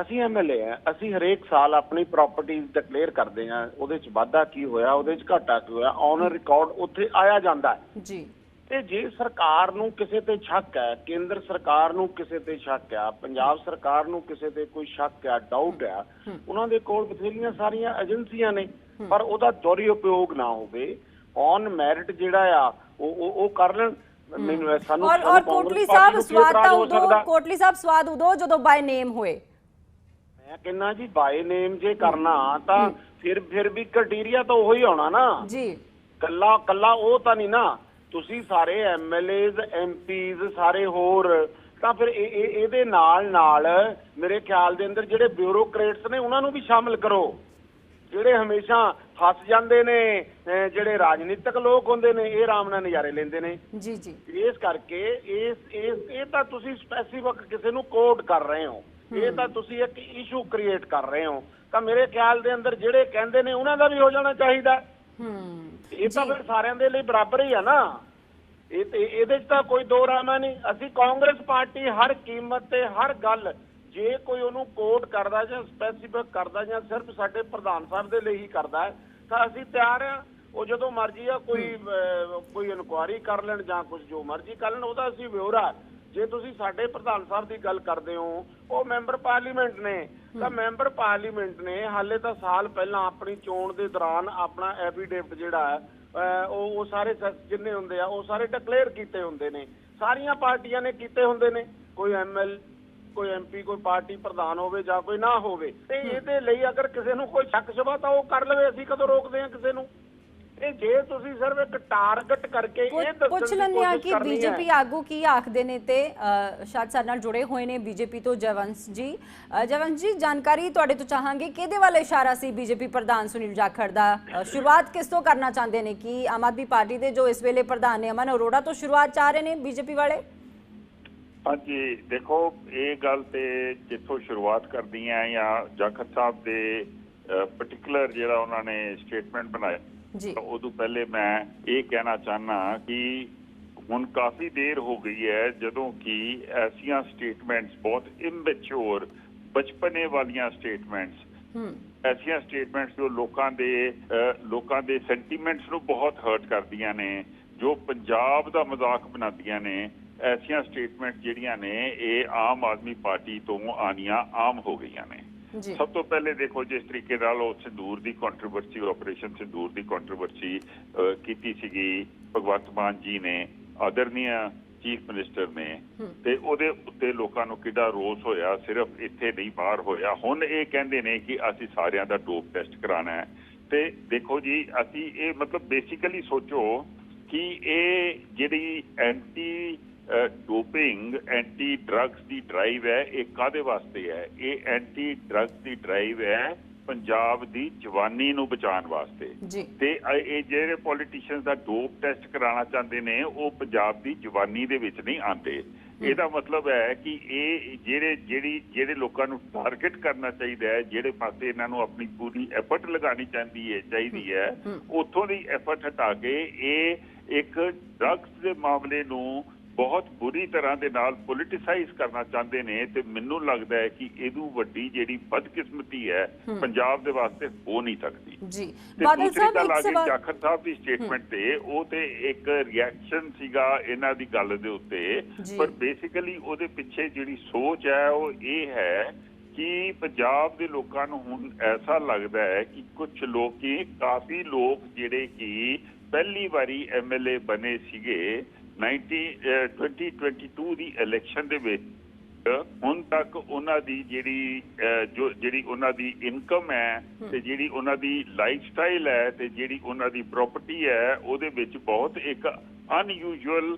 ਅਸੀਂ ਐਮਐਲਏ ਆ ਅਸੀਂ ਹਰੇਕ ਸਾਲ ਆਪਣੀ ਪ੍ਰਾਪਰਟੀਆਂ ਡਿਕਲੇਅਰ ਕਰਦੇ ਆ ਉਹਦੇ ਚ ਵਾਧਾ ਕੀ ਹੋਇਆ ਉਹਦੇ ਚ ਘਾਟਾ ਕੀ ਹੋਇਆ ਔਨ ਰਿਕਾਰਡ ਉੱਥੇ ਆਇਆ ਜਾਂਦਾ ਹੈ। ਜੀ। ਤੇ ਜੇ ਸਰਕਾਰ ਨੂੰ ਕਿਸੇ ਤੇ ਸ਼ੱਕ ਹੈ ਕੇਂਦਰ ਸਰਕਾਰ ਨੂੰ ਕਿਸੇ ਤੇ ਸ਼ੱਕ ਹੈ ਪੰਜਾਬ ਸਰਕਾਰ ਨੂੰ ਕਿਸੇ ਤੇ ਕੋਈ ਸ਼ੱਕ ਹੈ ਡਾਊਟ ਹੈ ਉਹਨਾਂ ਦੇ ਕੋਲ ਬਥੇਰੀਆਂ ਸਾਰੀਆਂ ਏਜੰਸੀਆਂ ਨੇ। ਪਰ ਉਹਦਾ ਦੁਰੀ ਉਪਯੋਗ ਨਾ ਹੋਵੇ ਔਨ ਮੈਰਿਟ ਜਿਹੜਾ ਆ ਉਹ ਉਹ ਕਰ ਲੈਣ। ਮੈਨੂੰ ਸਾਨੂੰ ਔਰ ਔਰ ਕੋਟਲੀ ਸਾਹਿਬ ਸਵਾਦ ਤਾਂ ਉਦੋਂ? ਕੋਟਲੀ ਸਾਹਿਬ ਸਵਾਦ ਉਦੋਂ ਜਦੋਂ ਬਾਈ ਨੇਮ ਹੋਏ। ਮੈਂ ਕਹਿੰਦਾ ਜੀ ਬਾਈ ਨੇਮ ਜੇ ਕਰਨਾ ਤਾਂ ਫਿਰ ਫਿਰ ਵੀ ਕ੍ਰਾਈਟੇਰੀਆ ਤਾਂ ਉਹੀ ਆਉਣਾ ਨਾ। ਜੀ। ਕੱਲਾ ਕੱਲਾ ਉਹ ਤਾਂ ਨਹੀਂ ਨਾ। ਤੁਸੀਂ ਸਾਰੇ ਐਮਐਲਏਜ਼ ਐਮਪੀਜ਼ ਸਾਰੇ ਹੋਰ ਤਾਂ ਫਿਰ ਇਹ ਇਹ- ਇਹਦੇ ਨਾਲ ਨਾਲ ਮੇਰੇ ਖਿਆਲ ਦੇ ਅੰਦਰ ਜਿਹੜੇ ਬਿਊਰੋਕਰੇਟਸ ਨੇ ਉਹਨਾਂ ਨੂੰ ਵੀ ਸ਼ਾਮਿਲ ਕਰੋ। ਜਿਹੜੇ ਹਮੇਸ਼ਾ ਫਸ ਜਾਂਦੇ ਨੇ ਜਿਹੜੇ ਰਾਜਨੀਤਿਕ ਲੋਕ ਹੁੰਦੇ ਨੇ ਇਹ ਆਰਾਮ ਨਾਲ ਨਜ਼ਾਰੇ ਲੈਂਦੇ ਨੇ। ਜੀ ਜੀ। ਇਸ ਕਰਕੇ ਇਸ ਇਸ ਇਹ ਤਾਂ ਤੁਸੀਂ ਸਪੈਸੀਫਿਕ ਕਿਸੇ ਨੂੰ ਕੋਡ ਕਰ ਰਹੇ ਹੋ। ਇਹ ਤਾਂ ਤੁਸੀਂ ਇੱਕ ਇਸ਼ੂ ਕ੍ਰੀਏਟ ਕਰ ਰਹੇ ਹੋ। ਤਾਂ ਮੇਰੇ ਖਿਆਲ ਦੇ ਅੰਦਰ ਜਿਹੜੇ ਕਹਿੰਦੇ ਨੇ ਉਹਨਾਂ ਦਾ ਵੀ ਹੋ ਜਾਣਾ ਚਾਹੀਦਾ। ਹਮ ਇਹ ਤਾਂ ਫਿਰ ਸਾਰਿਆਂ ਦੇ ਲਈ ਬਰਾਬਰ ਹੀ ਆ ਨਾ। ਇਹ ਤੇ ਇਹਦੇ 'ਚ ਤਾਂ ਕੋਈ ਦੋ ਰਾਮਾ ਨਹੀਂ। ਅਸੀਂ ਕਾਂਗਰਸ ਪਾਰਟੀ ਹਰ ਕੀਮਤ ਤੇ ਹਰ ਗੱਲ ਜੇ ਕੋਈ ਉਹਨੂੰ ਕੋਟ ਕਰਦਾ ਜਾਂ ਸਪੈਸੀਫਿਕ ਕਰਦਾ ਜਾਂ ਸਿਰਫ ਸਾਡੇ ਪ੍ਰਧਾਨ ਸਾਹਿਬ ਦੇ ਲਈ ਹੀ ਕਰਦਾ ਹੈ ਤਾਂ ਅਸੀਂ ਤਿਆਰ ਆ। ਉਹ ਜਦੋਂ ਮਰਜ਼ੀ ਆ ਕੋਈ ਕੋਈ ਇਨਕੁਆਰੀ ਕਰ ਲੈਣ ਜਾਂ ਕੁਝ ਜੋ ਮਰਜ਼ੀ ਕਰ ਲੈਣ ਉਹਦਾ ਅਸੀਂ ਵਿਉਰਾ। ਜੇ ਤੁਸੀਂ ਸਾਡੇ ਪ੍ਰਧਾਨ ਸਾਹਿਬ ਦੀ ਗੱਲ ਕਰਦੇ ਹੋ ਉਹ ਮੈਂਬਰ ਪਾਰਲੀਮੈਂਟ ਨੇ ਤਾਂ ਮੈਂਬਰ ਪਾਰਲੀਮੈਂਟ ਨੇ ਹਾਲੇ ਤਾਂ ਸਾਲ ਪਹਿਲਾਂ ਆਪਣੀ ਚੋਣ ਦੇ ਦੌਰਾਨ ਆਪਣਾ ਐਫੀਡੇਵਿਟ ਜਿਹੜਾ ਉਹ ਉਹ ਸਾਰੇ ਜਿੰਨੇ ਹੁੰਦੇ ਆ ਉਹ ਸਾਰੇ ਡਿਕਲੇਅਰ ਕੀਤੇ ਹੁੰਦੇ ਨੇ। ਸਾਰੀਆਂ ਪਾਰਟੀਆਂ ਨੇ ਕੀਤੇ ਹੁੰਦੇ ਨੇ। ਕੋਈ ਐਮਐਲ ਕੋਈ ਐਮਪੀ ਕੋਈ ਪਾਰਟੀ ਪ੍ਰਧਾਨ ਹੋਵੇ ਜਾਂ ਕੋਈ ਨਾ ਹੋਵੇ। ਤੇ ਇਹਦੇ ਲਈ ਅਗਰ ਕਿਸੇ ਨੂੰ ਕੋਈ ਸ਼ੱਕ ਸ਼ਬਾ ਤਾਂ ਉਹ ਕਰ ਲਵੇ ਅਸੀਂ ਕਦੋਂ ਰੋਕਦੇ ਹਾਂ ਕਿਸੇ ਨੂੰ? ਇਹ ਜੇ ਤੁਸੀਂ ਸਿਰਫ ਇੱਕ ਟਾਰਗੇਟ ਕਰਕੇ ਇਹ ਦੱਸਣ ਪੁੱਛ ਲੈਂਦੇ ਆ ਕਿ ਬੀਜੇਪੀ ਆਗੂ ਕੀ ਆਖਦੇ ਨੇ ਤੇ ਸ਼ਾਇਦ ਸਾਡੇ ਨਾਲ ਜੁੜੇ ਹੋਏ ਨੇ ਬੀਜੇਪੀ ਤੋਂ ਜਵੰਸ ਜੀ। ਜਵੰਸ ਜੀ ਜਾਣਕਾਰੀ ਤੁਹਾਡੇ ਤੋਂ ਚਾਹਾਂਗੇ ਕਿਹਦੇ ਵੱਲ ਇਸ਼ਾਰਾ ਸੀ ਬੀਜੇਪੀ ਪ੍ਰਧਾਨ ਸੁਨੀਲ ਜਾਖੜ ਦਾ? ਸ਼ੁਰੂਆਤ ਕਿਸ ਤੋਂ ਕਰਨਾ ਚਾਹੁੰਦੇ ਨੇ? ਕਿ ਆਮ ਆਦਮੀ ਪਾਰਟੀ ਦੇ ਜੋ ਇਸ ਵੇਲੇ ਪ੍ਰਧਾਨ ਨੇ ਅਮਨ ਅਰੋੜਾ ਤੋਂ ਸ਼ੁਰੂਆਤ ਚਾਹ ਰਹੇ ਨੇ ਬੀਜੇਪੀ ਵਾਲੇ? ਹਾਂਜੀ ਦੇਖੋ ਇਹ ਗੱਲ ਤੇ ਜਿੱਥੋਂ ਸ਼ੁਰੂਆਤ ਕਰਦੀ ਆ ਜਾਂ ਜਾਖੜ ਸਾਹਿਬ ਦੇ ਪਾਰਟਿਕੂਲਰ ਜਿਹੜਾ ਉਹਨਾਂ ਨੇ ਸਟੇਟਮੈਂਟ ਬਣਾਇਆ ਜੀ। ਉਦੋਂ ਪਹਿਲੇ ਮੈਂ ਇਹ ਕਹਿਣਾ ਚਾਹਨਾ ਕਿ ਹੁਣ ਕਾਫੀ ਦੇਰ ਹੋ ਗਈ ਹੈ ਜਦੋਂ ਕਿ ਐਸੀਆਂ ਸਟੇਟਮੈਂਟਸ ਬਹੁਤ ਇਮੈਚੁਰ ਬਚਪਨੇ ਵਾਲੀਆਂ ਸਟੇਟਮੈਂਟਸ ਐਸੀਆਂ ਸਟੇਟਮੈਂਟਸ ਜੋ ਲੋਕਾਂ ਦੇ ਲੋਕਾਂ ਦੇ ਸੈਂਟੀਮੈਂਟਸ ਨੂੰ ਬਹੁਤ ਹਰਟ ਕਰਦੀਆਂ ਨੇ ਜੋ ਪੰਜਾਬ ਦਾ ਮਜ਼ਾਕ ਬਣਾਉਂਦੀਆਂ ਨੇ ਐਸੀਆਂ ਸਟੇਟਮੈਂਟ ਜਿਹੜੀਆਂ ਨੇ ਇਹ ਆਮ ਆਦਮੀ ਪਾਰਟੀ ਤੋਂ ਆਣੀਆਂ ਆਮ ਹੋ ਗਈਆਂ ਨੇ। ਸਭ ਤੋਂ ਪਹਿਲੇ ਦੇਖੋ ਜਿਸ ਤਰੀਕੇ ਨਾਲ ਉਹ ਸਿੰਦੂਰ ਦੀ ਕੰਟਰੋਵਰਸੀ ਆਪਰੇਸ਼ਨ ਸਿੰਦੂਰ ਦੀ ਕੰਟਰੋਵਰਸੀ ਕੀਤੀ ਸੀਗੀ। ਭਗਵੰਤ ਮਾਨ ਜੀ ਨੇ ਆਦਰਨੀਆ ਚੀਫ ਮਿਨਿਸਟਰ ਨੇ ਤੇ ਉਹਦੇ ਉੱਤੇ ਲੋਕਾਂ ਨੂੰ ਕਿੱਡਾ ਰੋਸ ਹੋਇਆ ਸਿਰਫ ਇੱਥੇ ਨਹੀਂ ਬਾਹਰ ਹੋਇਆ। ਹੁਣ ਇਹ ਕਹਿੰਦੇ ਨੇ ਕਿ ਅਸੀਂ ਸਾਰਿਆਂ ਦਾ ਡੋਪ ਟੈਸਟ ਕਰਾਣਾ ਹੈ। ਤੇ ਦੇਖੋ ਜੀ ਅਸੀਂ ਇਹ ਮਤਲਬ ਬੇਸਿਕਲੀ ਸੋਚੋ ਕਿ ਇਹ ਜਿਹੜੀ ਐਂਟੀ ਡੋਪਿੰਗ ਐਂਟੀ ਡਰੱਗਸ ਦੀ ਡਰਾਈਵ ਹੈ ਇਹ ਕਾਦੇ ਵਾਸਤੇ ਹੈ? ਇਹ ਐਂਟੀ ਡਰੱਗਸ ਦੀ ਡਰਾਈਵ ਹੈ ਪੰਜਾਬ ਦੀ ਜਵਾਨੀ ਨੂੰ ਬਚਾਉਣ ਵਾਸਤੇ। ਤੇ ਇਹ ਜਿਹੜੇ ਪੋਲੀਟੀਸ਼ੀਅਨਸ ਦਾ ਡੋਪ ਟੈਸਟ ਕਰਾਉਣਾ ਚਾਹੁੰਦੇ ਨੇ ਉਹ ਪੰਜਾਬ ਦੀ ਜਵਾਨੀ ਦੇ ਵਿੱਚ ਨਹੀਂ ਆਉਂਦੇ। ਇਹਦਾ ਮਤਲਬ ਹੈ ਕਿ ਇਹ ਜਿਹੜੇ ਜਿਹੜੀ ਜਿਹੜੇ ਲੋਕਾਂ ਨੂੰ ਟਾਰਗੇਟ ਕਰਨਾ ਚਾਹੀਦਾ ਹੈ ਜਿਹੜੇ ਪਾਸੇ ਇਹਨਾਂ ਨੂੰ ਆਪਣੀ ਪੂਰੀ ਐਫਰਟ ਲਗਾਉਣੀ ਚਾਹੀਦੀ ਹੈ ਚਾਹੀਦੀ ਹੈ। ਉੱਥੋਂ ਦੀ ਐਫਰਟ ਹਟਾ ਕੇ ਇਹ ਇੱਕ ਡਰੱਗਸ ਦੇ ਮਾਮਲੇ ਨੂੰ ਬਹੁਤ ਬੁਰੀ ਤਰ੍ਹਾਂ ਦੇ ਨਾਲ ਪੋਲਿਟਿਸਾਈਜ਼ ਕਰਨਾ ਚਾਹੁੰਦੇ ਨੇ ਤੇ ਮੈਨੂੰ ਲੱਗਦਾ ਹੈ ਕਿ ਇਹਦੂ ਵੱਡੀ ਜਿਹੜੀ ਬਦਕਿਸਮਤੀ ਹੈ ਪੰਜਾਬ ਦੇ ਵਾਸਤੇ ਹੋ ਨਹੀਂ ਸਕਦੀ। ਜੀ। ਬਾਦਲ ਸਾਹਿਬ ਇੱਕ ਸਵਾਲ ਜਾਖੜ ਸਾਹਿਬ ਦੀ ਸਟੇਟਮੈਂਟ ਤੇ ਉਹ ਤੇ ਇੱਕ ਰਿਐਕਸ਼ਨ ਸੀਗਾ ਇਹਨਾਂ ਦੀ ਗੱਲ ਦੇ ਉੱਤੇ। ਪਰ ਬੇਸਿਕਲੀ ਉਹਦੇ ਪਿੱਛੇ ਜਿਹੜੀ ਸੋਚ ਹੈ ਉਹ ਇਹ ਹੈ ਕਿ ਪੰਜਾਬ ਦੇ ਲੋਕਾਂ ਨੂੰ ਹੁਣ ਐਸਾ ਲੱਗਦਾ ਹੈ ਕਿ ਕੁਝ ਲੋਕੀ ਕਾਫੀ ਲੋਕ ਜਿਹੜੇ ਕਿ ਪਹਿਲੀ ਵਾਰੀ ਐਮਐਲਏ ਬਣੇ ਸੀਗੇ 90 ਅਹ 2022 ਦੀ ਇਲੈਕਸ਼ਨ ਦੇ ਵਿੱਚ ਹੁਣ ਤੱਕ ਉਹਨਾਂ ਦੀ ਜਿਹੜੀ ਅਹ, ਜੋ ਜਿਹੜੀ ਉਹਨਾਂ ਦੀ ਇਨਕਮ ਹੈ ਤੇ ਜਿਹੜੀ ਉਹਨਾਂ ਦੀ ਲਾਈਫ ਸਟਾਈਲ ਹੈ ਤੇ ਜਿਹੜੀ ਉਹਨਾਂ ਦੀ ਪ੍ਰਾਪਰਟੀ ਹੈ ਉਹਦੇ ਵਿੱਚ ਬਹੁਤ ਇੱਕ ਅਨਯੂਜੂਅਲ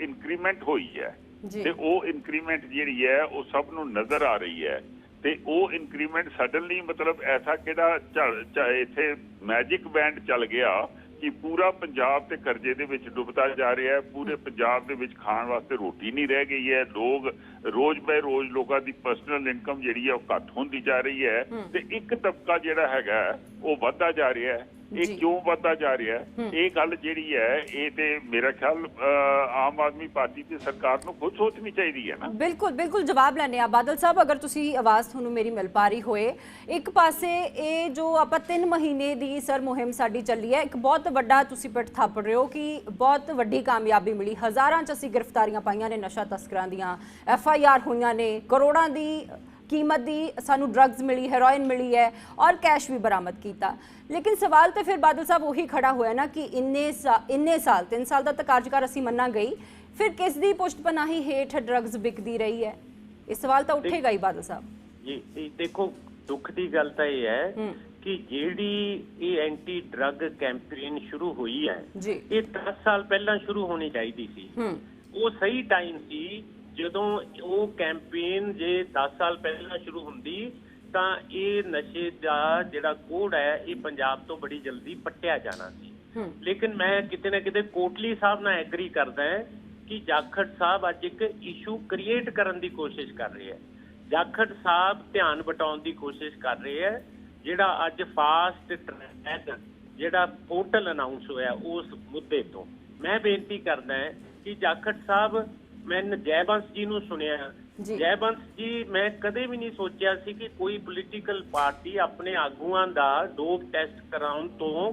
ਇਨਕਰੀਮੈਂਟ ਹੋਈ ਹੈ। ਤੇ ਉਹ ਇਨਕਰੀਮੈਂਟ ਜਿਹੜੀ ਹੈ ਉਹ ਸਭ ਨੂੰ ਨਜ਼ਰ ਆ ਰਹੀ ਹੈ। ਤੇ ਉਹ ਇਨਕਰੀਮੈਂਟ ਸਡਨਲੀ ਮਤਲਬ ਐਸਾ ਕਿਹੜਾ ਝ- ਇੱਥੇ ਮੈਜਿਕ ਬੈਂਡ ਚੱਲ ਗਿਆ ਕਿ ਪੂਰਾ ਪੰਜਾਬ ਤੇ ਕਰਜ਼ੇ ਦੇ ਵਿੱਚ ਡੁੱਬਦਾ ਜਾ ਰਿਹਾ ਹੈ ਪੂਰੇ ਪੰਜਾਬ ਦੇ ਵਿੱਚ ਖਾਣ ਵਾਸਤੇ ਰੋਟੀ ਨਹੀਂ ਰਹਿ ਗਈ ਹੈ ਲੋਕ ਰੋਜ਼ ਬੈ ਰੋਜ਼ ਲੋਕਾਂ ਦੀ ਪਰਸਨਲ ਇਨਕਮ ਜਿਹੜੀ ਹੈ ਉਹ ਘੱਟ ਹੁੰਦੀ ਜਾ ਰਹੀ ਹੈ ਤੇ ਇੱਕ ਤਬਕਾ ਜਿਹੜਾ ਹੈਗਾ ਉਹ ਵੱਧਦਾ ਜਾ ਰਿਹਾ ਹੈ। ਇਹ। ਕਿਉਂ ਵੱਧਦਾ ਜਾ ਰਿਹਾ ਹੈ? ਇਹ ਗੱਲ ਜਿਹੜੀ ਹੈ ਇਹ ਤੇ ਮੇਰਾ ਖਿਆਲ ਆਮ ਆਦਮੀ ਪਾਰਟੀ ਤੇ ਸਰਕਾਰ ਨੂੰ ਖੁਦ ਸੋਚਣੀ ਚਾਹੀਦੀ ਹੈ ਨਾ। ਬਿਲਕੁਲ ਬਿਲਕੁਲ ਜਵਾਬ ਲੈਣੇ ਆ ਬਾਦਲ ਸਾਹਿਬ ਅਗਰ ਤੁਸੀਂ ਆਵਾਜ਼ ਤੁਹਾਨੂੰ ਮੇਰੀ ਮਿਲ ਪਾ ਰਹੀ ਹੋਏ ਇੱਕ ਪਾਸੇ ਇਹ ਜੋ ਆਪਾਂ 3 ਮਹੀਨੇ ਦੀ ਸਰ ਮੁਹਿੰਮ ਸਾਡੀ ਚੱਲੀ ਹੈ ਇੱਕ ਬਹੁਤ ਵੱਡਾ ਤੁਸੀਂ ਪਿੱਠ ਥਾਪ ਰਹੇ ਹੋ ਕਿ ਬਹੁਤ ਵੱਡੀ ਕਾਮਯਾਬੀ ਮਿਲੀ। ਹਜ਼ਾਰਾਂ ਚ ਅਸੀਂ ਗ੍ਰਿਫਤਾਰੀਆਂ ਪਾਈਆਂ ਨੇ ਨਸ਼ਾ ਤਸਕਰਾਂ ਦੀਆਂ ਐਫ ਆਈ ਆਰ ਹੋਈਆਂ ਨੇ ਕਰੋੜਾਂ ਦੀ ਕੀਮਤ ਦੀ ਸਾਨੂੰ ਡਰੱਗਸ ਮਿਲੀ ਹੈਰੋਇਨ ਮਿਲੀ ਹੈ ਔਰ ਕੈਸ਼ ਵੀ ਬਰਾਮਦ ਕੀਤਾ। ਲੇਕਿਨ ਸਵਾਲ ਤੇ ਫਿਰ ਬਾਦਲ ਸਾਹਿਬ ਉਹੀ ਖੜਾ ਹੋਇਆ ਨਾ ਕਿ ਇੰਨੇ ਇੰਨੇ ਸਾਲ 3 ਸਾਲ ਦਾ ਤਾਂ ਕਾਰਜਕਾਲ ਅਸੀਂ ਮੰਨਾ ਗਈ ਫਿਰ ਕਿਸ ਦੀ ਪੁਸ਼ਤ ਪਨਾਹੀ ਹੇਠ ਡਰੱਗਸ ਵਿਕਦੀ ਰਹੀ ਹੈ? ਇਹ ਸਵਾਲ ਤਾਂ ਉੱਠੇਗਾ ਹੀ ਬਾਦਲ ਸਾਹਿਬ। ਜੀ ਦੇਖੋ ਦੁੱਖ ਦੀ ਗੱਲ ਤਾਂ ਇਹ ਹੈ। ਕਿ ਜਿਹੜੀ ਇਹ ਐਂਟੀ ਡਰੱਗ ਕੈਂਪੇਨ ਸ਼ੁਰੂ ਹੋਈ ਹੈ ਇਹ 10 ਸਾਲ ਪਹਿਲਾਂ ਸ਼ੁਰੂ ਹੋਣੀ ਚਾਹੀਦੀ ਸੀ। ਉਹ ਸਹੀ ਟਾਈਮ ਸੀ ਜਦੋਂ ਉਹ ਕੈਂਪੇਨ ਜੇ 10 ਸਾਲ ਪਹਿਲਾਂ ਸ਼ੁਰੂ ਹੁੰਦੀ ਤਾਂ ਇਹ ਨਸ਼ੇ ਦਾ ਜਿਹੜਾ ਕੋਡ ਹੈ ਇਹ ਪੰਜਾਬ ਤੋਂ ਬੜੀ ਜਲਦੀ ਪੱਟਿਆ ਜਾਣਾ ਸੀ। ਲੇਕਿਨ ਮੈਂ ਕਿਤੇ ਨਾ ਕਿਤੇ ਕੋਟਲੀ ਸਾਹਿਬ ਨਾਲ ਐਗਰੀ ਕਰਦਾ ਹਾਂ ਕਿ ਜਾਖੜ ਸਾਹਿਬ ਅੱਜ ਇੱਕ ਇਸ਼ੂ ਕ੍ਰੀਏਟ ਕਰਨ ਦੀ ਕੋਸ਼ਿਸ਼ ਕਰ ਰਹੇ ਹੈ। ਜਾਖੜ ਸਾਹਿਬ ਧਿਆਨ ਬਟਾਉਣ ਦੀ ਕੋਸ਼ਿਸ਼ ਕਰ ਰਹੇ ਹੈ ਜਿਹੜਾ ਅੱਜ ਫਾਸਟ ਟਰੈਕ ਜਿਹੜਾ ਪੋਰਟਲ ਅਨਾਉਂਸ ਹੋਇਆ ਉਸ ਮੁੱਦੇ ਤੋਂ। ਮੈਂ ਬੇਨਤੀ ਕਰਦਾ ਹਾਂ ਕਿ ਜਾਖੜ ਸਾਹਿਬ ਮੈਂ ਜੈਬੰਸ ਜੀ ਨੂੰ ਸੁਣਿਆ। ਜੈਬੰਸ ਜੀ ਮੈਂ ਕਦੇ ਵੀ ਨਹੀਂ ਸੋਚਿਆ ਸੀ ਕਿ ਕੋਈ ਪੋਲੀਟੀਕਲ ਪਾਰਟੀ ਆਪਣੇ ਆਗੂਆਂ ਦਾ ਡੋਪ ਟੈਸਟ ਕਰਾਉਣ ਤੋਂ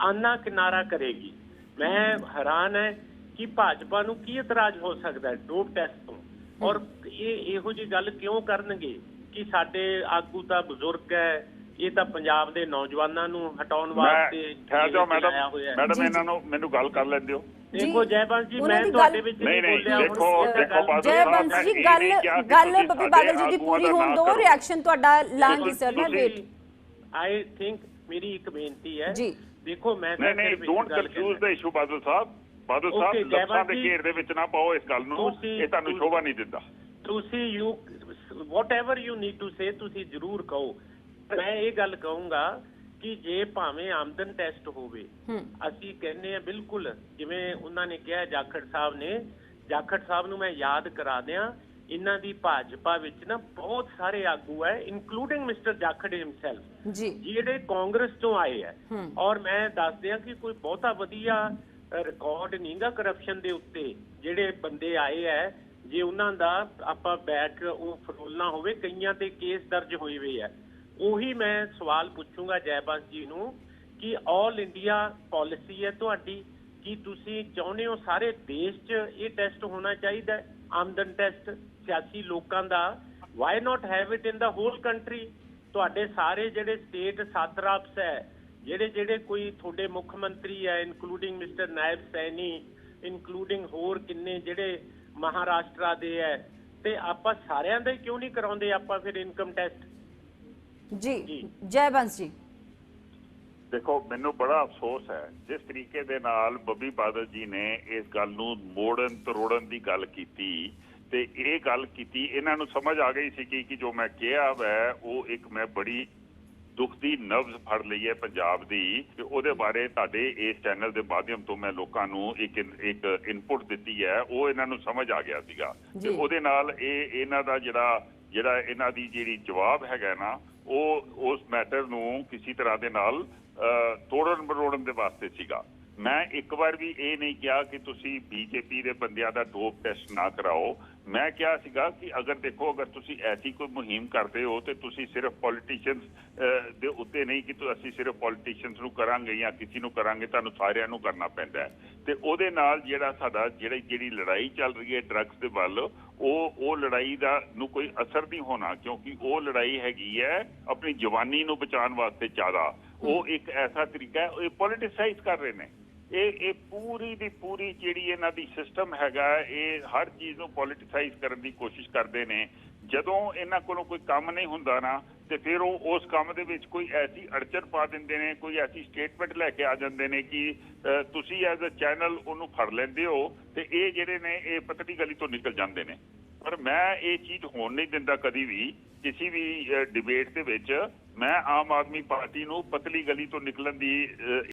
ਆਨਾ ਕਿਨਾਰਾ ਕਰੇਗੀ। ਮੈਂ ਹੈਰਾਨ ਹੈ ਕਿ ਭਾਜਪਾ ਨੂੰ ਕੀ ਇਤਰਾਜ਼ ਹੋ ਸਕਦਾ ਹੈ ਡੋਪ ਟੈਸਟ ਤੋਂ? ਔਰ ਇਹ ਇਹੋ ਜੀ ਗੱਲ ਕਿਉਂ ਕਰਨਗੇ ਕਿ ਸਾਡੇ ਆਗੂ ਤਾਂ ਬਜ਼ੁਰਗ ਹੈ ਇਹ ਤਾਂ ਪੰਜਾਬ ਦੇ ਨੌਜਵਾਨਾਂ ਨੂੰ ਹਟਾਉਣ ਵਾਸਤੇ ਠਹਿਰ ਜਾਓ। ਮੈਡਮ। ਇਹਨਾਂ ਨੂੰ ਮੈਨੂੰ ਗੱਲ ਕਰ ਲੈਣ ਦਿਓ ਦੇਖੋ ਜੈਬੰਸ ਜੀ ਮੈਂ ਤੁਹਾਡੇ ਵਿੱਚ ਨਹੀਂ, ਨਹੀਂ, ਬੋਲਿਆ ਹੁਣ ਬਾਦਲ ਜੈ ਗੱਲ ਗੱਲ ਬੱਬੀ ਬਾਦਲ ਜੀ ਦੀ ਪੂਰੀ ਹੋਣ ਨਾਂ ਦੋ। ਰਿਐਕਸ਼ਨ ਤੁਹਾਡਾ ਲਾਂਗੀ ਸਰ ਮੈਂ ਵੇਟ ਆਈ ਥਿੰਕ ਮੇਰੀ ਇੱਕ ਬੇਨਤੀ ਹੈ ਜੀ। ਦੇਖੋ ਮੈਂ ਨਹੀਂ ਨਹੀਂ ਗੱਲ ਕਨਫਿਊਜ਼। ਦਾ ਇਸ਼ੂ ਬਾਦਲ ਸਾਹਿਬ ਬਾਦਲ ਸਾਹਿਬ ਲਫ਼ਜ਼ਾਂ ਦੇ ਘੇਰ ਦੇ ਵਿੱਚ ਨਾ ਪਾਓ ਇਸ ਗੱਲ ਨੂੰ ਇਹ ਤੁਹਾਨੂੰ ਸ਼ੋਭਾ ਨਹੀਂ ਦਿੰਦਾ ਤੁਸੀਂ you whatever you need to say ਤੁਸੀਂ ਜ਼ਰੂਰ ਕਹੋ ਮੈਂ ਇਹ ਗੱਲ ਕਹੂੰਗਾ ਕਿ ਜੇ ਭਾਵੇਂ ਆਮਦਨ ਟੈਸਟ ਹੋਵੇ ਅਸੀਂ ਕਹਿੰਦੇ ਆ ਬਿਲਕੁਲ ਜਿਵੇਂ ਉਹਨਾਂ ਨੇ ਕਿਹਾ ਜਾਖੜ ਸਾਹਿਬ ਨੇ ਜਾਖੜ ਸਾਹਿਬ ਨੂੰ ਮੈਂ ਯਾਦ ਕਰਾ ਦਿਆਂ ਇਹਨਾਂ ਦੀ ਭਾਜਪਾ ਵਿੱਚ ਨਾ ਬਹੁਤ ਸਾਰੇ ਆਗੂ ਹੈ ਇਨਕਲੂਡਿੰਗ ਮਿਸਟਰ ਜਾਖੜ ਹਿਮਸੈਲਫ ਜੀ। ਜਿਹੜੇ ਕਾਂਗਰਸ ਤੋਂ ਆਏ ਹੈ। ਹੂੰ। ਔਰ ਮੈਂ ਦੱਸ ਦਿਆਂ ਕਿ ਕੋਈ ਬਹੁਤਾ ਵਧੀਆ ਰਿਕਾਰਡ ਨਹੀਂਗਾ ਕਰਪਸ਼ਨ ਦੇ ਉੱਤੇ ਜਿਹੜੇ ਬੰਦੇ ਆਏ ਹੈ ਜੇ ਉਹਨਾਂ ਦਾ ਆਪਾਂ ਬੈਕ ਉਹ ਫਰੋਲਣਾ ਹੋਵੇ ਕਈਆਂ ਤੇ ਕੇਸ ਦਰਜ ਹੋਏ ਹੋਏ ਹੈ। ਉਹੀ ਮੈਂ ਸਵਾਲ ਪੁੱਛੂੰਗਾ ਜੈਬਾਸ ਜੀ ਨੂੰ ਕਿ ਆਲ ਇੰਡੀਆ ਪਾਲਿਸੀ ਹੈ ਤੁਹਾਡੀ, ਕੀ ਤੁਸੀਂ ਚਾਹੁੰਦੇ ਹੋ ਸਾਰੇ ਦੇਸ਼ 'ਚ ਇਹ ਟੈਸਟ ਹੋਣਾ ਚਾਹੀਦਾ ਆਮਦਨ ਟੈਸਟ ਸਿਆਸੀ ਲੋਕਾਂ ਦਾ। Why not have it in the whole country ਤੁਹਾਡੇ ਸਾਰੇ ਜਿਹੜੇ ਸਟੇਟ ਸਾਤਰਾਪਸ ਹੈ, ਜਿਹੜੇ ਜਿਹੜੇ ਕੋਈ ਤੁਹਾਡੇ ਮੁੱਖ ਮੰਤਰੀ ਹੈ including mister Nayab Saini including ਹੋਰ ਕਿੰਨੇ ਜਿਹੜੇ ਮਹਾਰਾਸ਼ਟਰਾ ਦੇ ਹੈ, ਤੇ ਆਪਾਂ ਸਾਰਿਆਂ ਦਾ ਹੀ ਕਿਉਂ ਨਹੀਂ ਕਰਾਉਂਦੇ ਆਪਾਂ ਫਿਰ ਇਨਕਮ ਟੈਸਟ ਜੀ ਜੀ। ਬੰਸ ਜੀ ਦੇਖੋ ਮੈਨੂੰ ਬੜਾ ਅਫਸੋਸ ਹੈ ਜਿਸ ਤਰੀਕੇ ਦੇ ਨਾਲ ਬੱਬੀ ਬਾਦਲ ਜੀ ਨੇ ਇਸ ਗੱਲ ਨੂੰ ਮੋੜਨ ਤਰੋੜਨ ਦੀ ਗੱਲ ਕੀਤੀ ਤੇ ਇਹ ਗੱਲ ਕੀਤੀ ਇਹਨਾਂ ਨੂੰ ਸਮਝ ਆ ਗਈ ਸੀ ਕਿ ਕਿ ਜੋ ਮੈਂ ਕਿਹਾ ਵੈ ਉਹ ਇੱਕ ਮੈਂ ਬੜੀ ਦੁੱਖ ਦੀ ਨਬਜ਼ ਫੜ ਲਈ ਹੈ ਪੰਜਾਬ ਦੀ ਤੇ ਉਹਦੇ ਬਾਰੇ ਤੁਹਾਡੇ ਇਸ ਚੈਨਲ ਦੇ ਮਾਧਿਅਮ ਤੋਂ ਮੈਂ ਲੋਕਾਂ ਨੂੰ ਇੱਕ ਇੱਕ ਇਨਪੁਟ ਦਿੱਤੀ ਹੈ ਉਹ ਇਹਨਾਂ ਨੂੰ ਸਮਝ ਆ ਗਿਆ ਸੀਗਾ ਤੇ। ਉਹਦੇ ਨਾਲ ਇਹ ਇਹਨਾਂ ਦਾ ਜਿਹੜਾ ਜਿਹੜਾ ਇਹਨਾਂ ਦੀ ਜਿਹੜੀ ਜਵਾਬ ਹੈਗਾ ਨਾ ਉਹ ਉਸ ਮੈਟਰ ਨੂੰ ਕਿਸੇ ਤਰ੍ਹਾਂ ਦੇ ਨਾਲ ਅਹ, ਤੋੜਨ ਮਰੋੜਨ ਦੇ ਵਾਸਤੇ ਸੀਗਾ। ਮੈਂ ਇੱਕ ਵਾਰ ਵੀ ਇਹ ਨਹੀਂ ਕਿਹਾ ਕਿ ਤੁਸੀਂ ਬੀਜੇਪੀ ਦੇ ਬੰਦਿਆਂ ਦਾ ਡੋਪ ਟੈਸਟ ਨਾ ਕਰਾਓ। ਮੈਂ ਕਿਹਾ ਸੀਗਾ ਕਿ ਅਗਰ ਦੇਖੋ, ਅਗਰ ਤੁਸੀਂ ਐਸੀ ਕੋਈ ਮੁਹਿੰਮ ਕਰਦੇ ਹੋ ਤੇ ਤੁਸੀਂ ਸਿਰਫ ਪੋਲੀਟੀਸ਼ੀਅਨਸ ਦੇ ਉੱਤੇ ਨਹੀਂ ਕਿ ਤੁ- ਅਸੀਂ ਸਿਰਫ ਪੋਲੀਟੀਸ਼ੀਅਨਸ ਨੂੰ ਕਰਾਂਗੇ ਜਾਂ ਕਿਸੇ ਨੂੰ ਕਰਾਂਗੇ, ਤੁਹਾਨੂੰ ਸਾਰਿਆਂ ਨੂੰ ਕਰਨਾ ਪੈਂਦਾ ਹੈ। ਤੇ ਉਹਦੇ ਨਾਲ ਜਿਹੜਾ ਸਾਡਾ, ਜਿਹੜੀ ਜਿਹੜੀ ਲੜਾਈ ਚੱਲ ਰਹੀ ਹੈ ਡਰੱਗਸ ਦੇ ਵੱਲ, ਉਹ ਉਹ ਲੜਾਈ ਦਾ ਨੂੰ ਕੋਈ ਅਸਰ ਨਹੀਂ ਹੋਣਾ, ਕਿਉਂਕਿ ਉਹ ਲੜਾਈ ਹੈਗੀ ਹੈ ਆਪਣੀ ਜਵਾਨੀ ਨੂੰ ਬਚਾਉਣ ਵਾਸਤੇ ਜ਼ਿਆਦਾ। ਉਹ ਇੱਕ ਐਸਾ ਤਰੀਕਾ ਹੈ, ਇਹ ਪੋਲਿਟਿਸਾਈਜ਼ ਕਰ ਰਹੇ ਨੇ। ਇਹ ਇਹ ਪੂਰੀ ਦੀ ਪੂਰੀ ਜਿਹੜੀ ਇਹਨਾਂ ਦੀ ਸਿਸਟਮ ਹੈਗਾ, ਇਹ ਹਰ ਚੀਜ਼ ਨੂੰ ਪੋਲਿਟਿਸਾਈਜ਼ ਕਰਨ ਦੀ ਕੋਸ਼ਿਸ਼ ਕਰਦੇ ਨੇ। ਜਦੋਂ ਇਹਨਾਂ ਕੋਲੋਂ ਕੋਈ ਕੰਮ ਨਹੀਂ ਹੁੰਦਾ ਨਾ, ਤੇ ਫਿਰ ਉਹ ਉਸ ਕੰਮ ਦੇ ਵਿੱਚ ਕੋਈ ਐਸੀ ਅੜਚਨ ਪਾ ਦਿੰਦੇ ਨੇ, ਕੋਈ ਐਸੀ ਸਟੇਟਮੈਂਟ ਲੈ ਕੇ ਆ ਜਾਂਦੇ ਨੇ ਕਿ ਤੁਸੀਂ ਐਜ਼ ਅ ਚੈਨਲ ਉਹਨੂੰ ਫੜ ਲੈਂਦੇ ਹੋ, ਤੇ ਇਹ ਜਿਹੜੇ ਨੇ, ਇਹ ਪਤਲੀ ਗਲੀ ਤੋਂ ਨਿਕਲ ਜਾਂਦੇ ਨੇ। ਪਰ ਮੈਂ ਇਹ ਚੀਜ਼ ਹੋਣ ਨਹੀਂ ਦਿੰਦਾ ਕਦੀ ਵੀ, ਕਿਸੇ ਵੀ ਡਿਬੇਟ ਦੇ ਵਿੱਚ ਮੈਂ ਆਮ ਆਦਮੀ ਪਾਰਟੀ ਨੂੰ ਪਤਲੀ ਗਲੀ ਤੋਂ ਨਿਕਲਣ ਦੀ